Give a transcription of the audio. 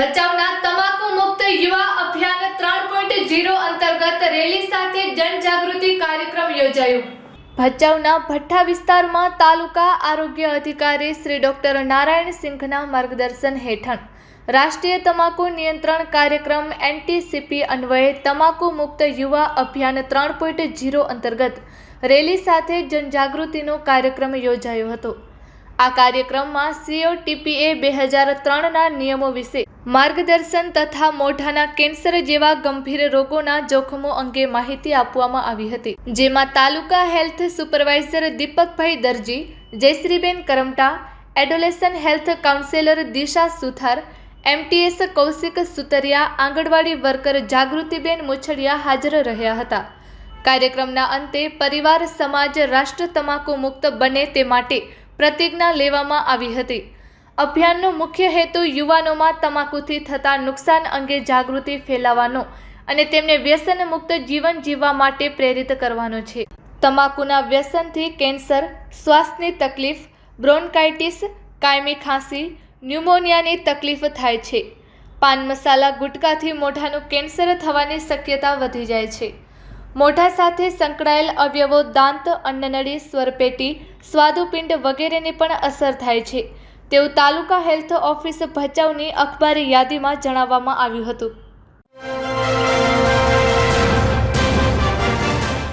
ભચાઉના તમાકુ મુક્ત યુવા અભિયાન ત્રણ પોઈન્ટ ઝીરો અંતર્ગત રેલી સાથે જનજાગૃતિ કાર્યક્રમ યોજાયું. ભચાઉના ભઠ્ઠા વિસ્તારમાં તાલુકા આરોગ્ય અધિકારી શ્રી ડોક્ટર નારાયણ સિંઘના માર્ગદર્શન હેઠળ રાષ્ટ્રીય તમાકુ નિયંત્રણ કાર્યક્રમ એનટીસીપી અન્વયે તમાકુ મુક્ત યુવા અભિયાન ત્રણ પોઈન્ટ ઝીરો અંતર્ગત રેલી સાથે જનજાગૃતિનો કાર્યક્રમ યોજાયો હતો. આ કાર્યક્રમમાં સીઓટીપીએ બે હજાર ત્રણના નિયમો વિશે માર્ગદર્શન તથા મોઢાના કેન્સર જેવા ગંભીર રોગોના જોખમો અંગે માહિતી આપવામાં આવી હતી. જેમાં તાલુકા હેલ્થ સુપરવાઇઝર દીપકભાઈ દરજી, જયશ્રીબેન Karamta, adolescence health counsellor Disha Suthar, MTS Kaushik Sutariya, anganwadi worker જાગૃતિબેન મુછડિયા હાજર રહ્યા હતા. કાર્યક્રમના અંતે પરિવાર, સમાજ, રાષ્ટ્ર તમાકુ મુક્ત બને તે માટે પ્રતિજ્ઞા લેવામાં આવી હતી. અભિયાનનો મુખ્ય હેતુ યુવાનોમાં તમાકુથી થતા નુકસાન અંગે જાગૃતિ ફેલાવવાનો અને તેમને વ્યસન મુક્ત જીવન જીવવા માટે પ્રેરિત કરવાનો છે. તમાકુના વ્યસનથી કેન્સર, શ્વાસની તકલીફ, બ્રોન્કાઇટિસ, કાયમી ખાંસી, ન્યુમોનિયાની તકલીફ થાય છે. પાન મસાલા ગુટકાથી મોઢાનું કેન્સર થવાની શક્યતા વધી જાય છે. મોઢા સાથે સંકળાયેલ અવયવો દાંત, અન્નનળી, સ્વરપેટી, સ્વાદુપિંડ વગેરેની પણ અસર થાય છે. તેવું તાલુકા હેલ્થ ઓફિસ ભચાઉની અખબારી યાદીમાં જણાવવામાં આવ્યું હતું.